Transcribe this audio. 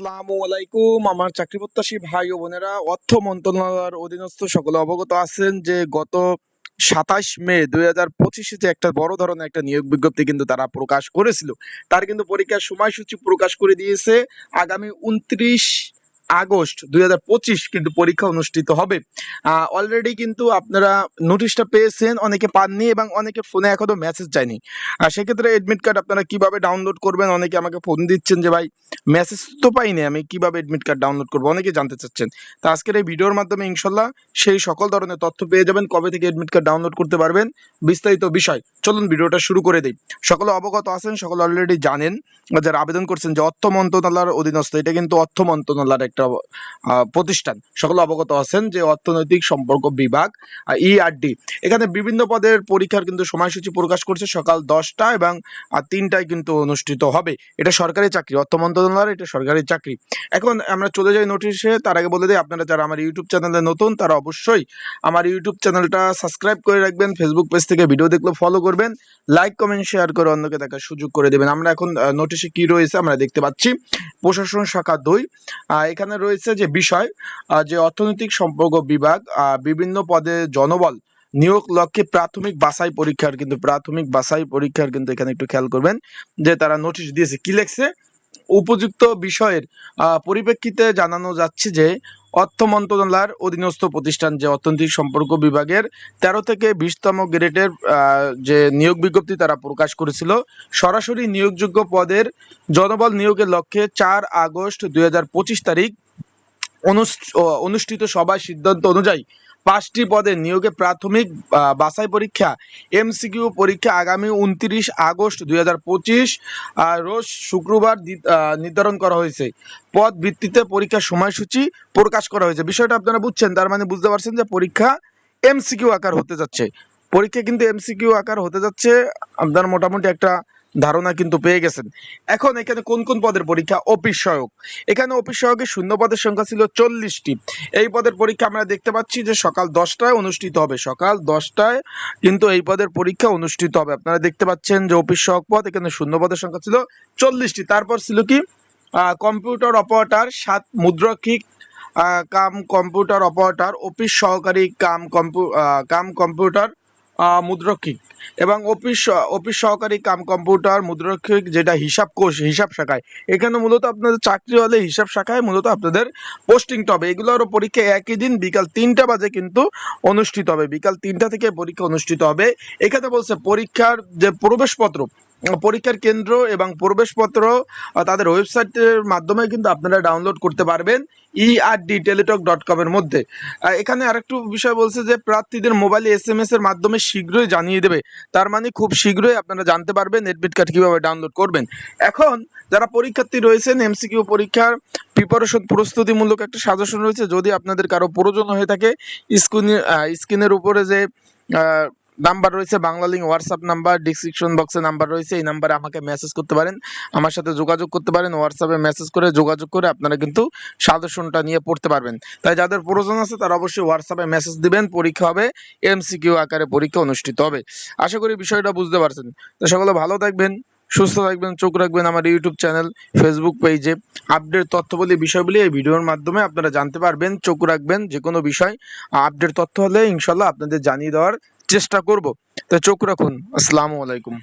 আসসালামু আলাইকুম। আমার চাকরি প্রত্যাশী ভাই ও বোনেরা, অর্থ মন্ত্রণালয়ের অধীনস্থ সকলে অবগত আছেন যে গত সাতাশ মে দুই হাজার পঁচিশে যে একটা বড় ধরনের একটা নিয়োগ বিজ্ঞপ্তি কিন্তু তারা প্রকাশ করেছিল। তার কিন্তু পরীক্ষার সময়সূচি প্রকাশ করে দিয়েছে। আগামী উনত্রিশ আগস্ট দুই হাজার পঁচিশ কিন্তু পরীক্ষা অনুষ্ঠিত হবে। অলরেডি কিন্তু আপনারা নোটিশটা পেয়েছেন, অনেকে পাননি এবং অনেকে ফোনে এখনও মেসেজ যায়নি। আর সেক্ষেত্রে এডমিট কার্ড আপনারা কীভাবে ডাউনলোড করবেন? অনেকে আমাকে ফোন দিচ্ছেন যে, ভাই মেসেজ তো পাইনি, আমি কীভাবে এডমিট কার্ড ডাউনলোড করব? অনেকে জানতে চাচ্ছেন। তো আজকের এই ভিডিওর মাধ্যমে ইনশাল্লাহ সেই সকল ধরনের তথ্য পেয়ে যাবেন, কবে থেকে এডমিট কার্ড ডাউনলোড করতে পারবেন। বিস্তারিত বিষয়, চলুন ভিডিওটা শুরু করে দিই। সকলে অবগত আছেন, সকলে অলরেডি জানেন, যারা আবেদন করছেন যে অর্থ মন্ত্রণালয়ের অধীনস্থ, এটা কিন্তু অর্থ মন্ত্রণালয়ের একটা আহ, প্রতিষ্ঠান। সকলে অবগত আছেন যে অর্থনৈতিক সম্পর্ক বিভাগ ইআরডি এখানে বিভিন্ন পদের পরীক্ষার কিন্তু সময়সূচি প্রকাশ করছে সকাল দশটা এবং তিনটায় কিন্তু অনুষ্ঠিত হবে। এটা সরকারি চাকরি অর্থ মন্ত্রণালয়ের এটা সরকারি চাকরি। এখন আমরা চলে যাই নোটিশে। তার আগে বলে দিই আপনারা যারা আমার ইউটিউব চ্যানেলে নতুন তারা অবশ্যই আমার ইউটিউব চ্যানেলটা সাবস্ক্রাইব করে রাখবেন ফেসবুক পেজ থেকে ভিডিও দেখলে ফলো করবেন লাইক কমেন্ট শেয়ার করে অন্যকে দেখার সুযোগ করে দেবেন। আমরা এখন নোটিশে কি রয়েছে আমরা দেখতে পাচ্ছি। প্রশাসন শাখা দুই আহ, এখানে রয়েছে যে বিষয় যে অর্থনৈতিক সম্পর্ক বিভাগ বিভিন্ন পদে জনবল নিয়োগ লক্ষ্যে প্রাথমিক বাছাই পরীক্ষার কিন্তু, প্রাথমিক বাছাই পরীক্ষার কিন্তু এখানে একটু খেয়াল করবেন যে তারা নোটিশ দিয়েছে। কি লেখছে? উপযুক্ত বিষয়ের পরিপ্রেক্ষিতে জানানো যাচ্ছে যে অর্থ মন্ত্রণালয়ের অধীনস্থ প্রতিষ্ঠান যে অর্থনৈতিক সম্পর্ক বিভাগের তেরো থেকে বিশতম গ্রেডের যে নিয়োগ বিজ্ঞপ্তি তারা প্রকাশ করেছিল, সরাসরি নিয়োগযোগ্য পদের জনবল নিয়োগের লক্ষ্যে চার আগস্ট দুই হাজার পঁচিশ তারিখ অনুষ্ঠিত সভায় সিদ্ধান্ত অনুযায়ী পাঁচটি পদে নিয়োগে প্রাথমিক বাছাই পরীক্ষা, এমসিকিউ পরীক্ষা আগামী উনত্রিশ আগস্ট দুই রোজ শুক্রবার নির্ধারণ করা হয়েছে। পদ ভিত্তিতে পরীক্ষার সময়সূচি প্রকাশ করা হয়েছে। বিষয়টা আপনারা বুঝছেন, তার মানে বুঝতে পারছেন যে পরীক্ষা এমসিকিউ আকার হতে যাচ্ছে। পরীক্ষা কিন্তু এমসিকিউ আকার হতে যাচ্ছে, আপনার মোটামুটি একটা ধারণা কিন্তু পেয়ে গেছেন। এখন এখানে কোন কোন পদের পরীক্ষা অফিস সহায়ক এখানে অফিস সহায়কের শূন্য পদের সংখ্যা ছিল চল্লিশটি। এই পদের পরীক্ষা আমরা দেখতে পাচ্ছি যে সকাল দশটায় অনুষ্ঠিত হবে। সকাল দশটায় কিন্তু এই পদের পরীক্ষা অনুষ্ঠিত হবে। আপনারা দেখতে পাচ্ছেন যে অফিস সহায়ক পদ এখানে শূন্য পদের সংখ্যা ছিল চল্লিশটি। তারপর ছিল কি? কম্পিউটার অপারেটর, সাত মুদ্রক্ষিক কাম কম্পিউটার অপারেটর, অফিস সহকারী কাম কম্পিউ কাম কম্পিউটার মুদ্রক্ষিক এবং অফিস অফিস সহকারী কাম কম্পিউটার, মুদ্রক্ষিক যেটা হিসাব কোষ, হিসাব শাখায়। এখানে মূলত আপনাদের চাকরি হলে হিসাব শাখায় মূলত আপনাদের পোস্টিংটা হবে। এগুলোর পরীক্ষা একই দিন বিকাল তিনটা বাজে কিন্তু অনুষ্ঠিত হবে। বিকাল তিনটা থেকে পরীক্ষা অনুষ্ঠিত হবে। এখানে বলছে পরীক্ষার যে প্রবেশপত্র পরীক্ষার কেন্দ্র এবং প্রবেশপত্র তাদের ওয়েবসাইটের মাধ্যমে কিন্তু আপনারা ডাউনলোড করতে পারবেন ইআরডি টেলিটক ডট কম এর মধ্যে। এখানে আরেকটু বিষয় বলছে যে, প্রার্থীদের মোবাইলে এস এম এস এর মাধ্যমে শীঘ্রই জানিয়ে দেবে। তার মানে খুব শীঘ্রই আপনারা জানতে পারবেন এডমিট কার্ড কীভাবে ডাউনলোড করবেন। এখন যারা পরীক্ষার্থী রয়েছেন এমসিকিউ পরীক্ষার প্রিপারেশন প্রস্তুতিমূলক একটা সাজেশন রয়েছে, যদি আপনাদের কারও প্রয়োজন হয়ে থাকে স্ক্রিনে স্ক্রিনের উপরে যে নাম্বার রয়েছে, Bangla link WhatsApp number description বক্সে নাম্বার রয়েছে, এই নাম্বারে আমাকে মেসেজ করতে পারেন। আমার সাথে যোগাযোগ করতে পারেন হোয়াটসঅ্যাপে মেসেজ করে যোগাযোগ করে আপনারা কিন্তু সাজেশনটা নিয়ে পড়তে পারবেন। তাই যাদের প্রয়োজন আছে তারা অবশ্যই হোয়াটসঅ্যাপে মেসেজ দিবেন, পরীক্ষা হবে এমসিকিউ আকারে পরীক্ষা অনুষ্ঠিত হবে। আশা করি বিষয়টা বুঝতে পারছেন। তো সকলে ভালো থাকবেন, সুস্থ থাকবেন, চোখ রাখবেন আমার ইউটিউব চ্যানেল ফেসবুক পেজে আপডেট তথ্যবলী বিষয়গুলি এই ভিডিওর মাধ্যমে আপনারা জানতে পারবেন, চোখ রাখবেন যে কোনো বিষয়। আপডেট তথ্য হলে ইনশাল্লাহ আপনাদের জানিয়ে দেওয়ার চেষ্টা করব। তো চোখ রাখুন। আসসালামু আলাইকুম।